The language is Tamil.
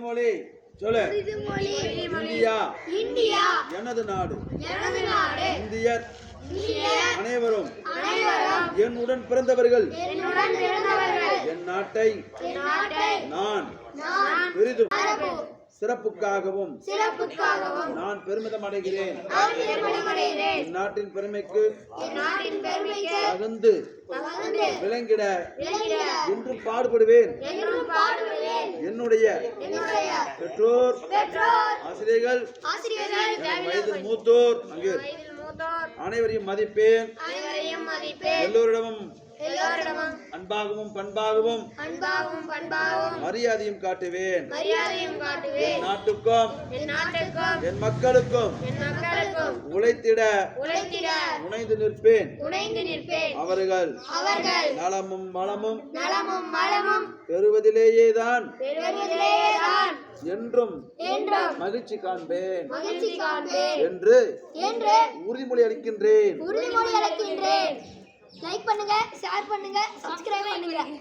உறுதிமொழி சொல்லு. இந்தியா. இந்தியா. எனது நாடு. இந்தியர். அனைவரும். என்னுடன் பிறந்தவர்கள். என் நாட்டை நான் பெரிதும் சிறப்புக்காகவும் நான் பெருமிதம் அடைகிறேன். நாட்டின் பெருமைக்கு தகுந்து விளங்கிட என்றும் பாடுபடுவேன். என்னுடைய பெற்றோர் ஆசிரியர்கள் வயது மூத்தோர் அங்கு அனைவரையும் மதிப்பேன். எல்லோரிடமும் பண்பாகவும் பண்பாகவும் மரியாதையும் காட்டுவேன். மரியாதையும் காட்டுவேன். நாட்டுக்கும் என் நாட்டுக்கும் என் மக்களுக்கும் என் மக்களுக்கும் உழைத்திட உழைத்திட முனைந்து நிற்பேன். அவர்கள் அவர்கள் நலமும் வளமும் பெறுவதிலேயேதான் பெறுவதிலேதான் என்றும் என்றும் மகிழ்ச்சி காண்பேன். மகிழ்ச்சி காண்பேன். என்று என்று உறுதிமொழி அளிக்கின்றேன். உறுதிமொழி ஷேர் பண்ணுங்க சப்ஸ்கிரைப் பண்ணுங்க.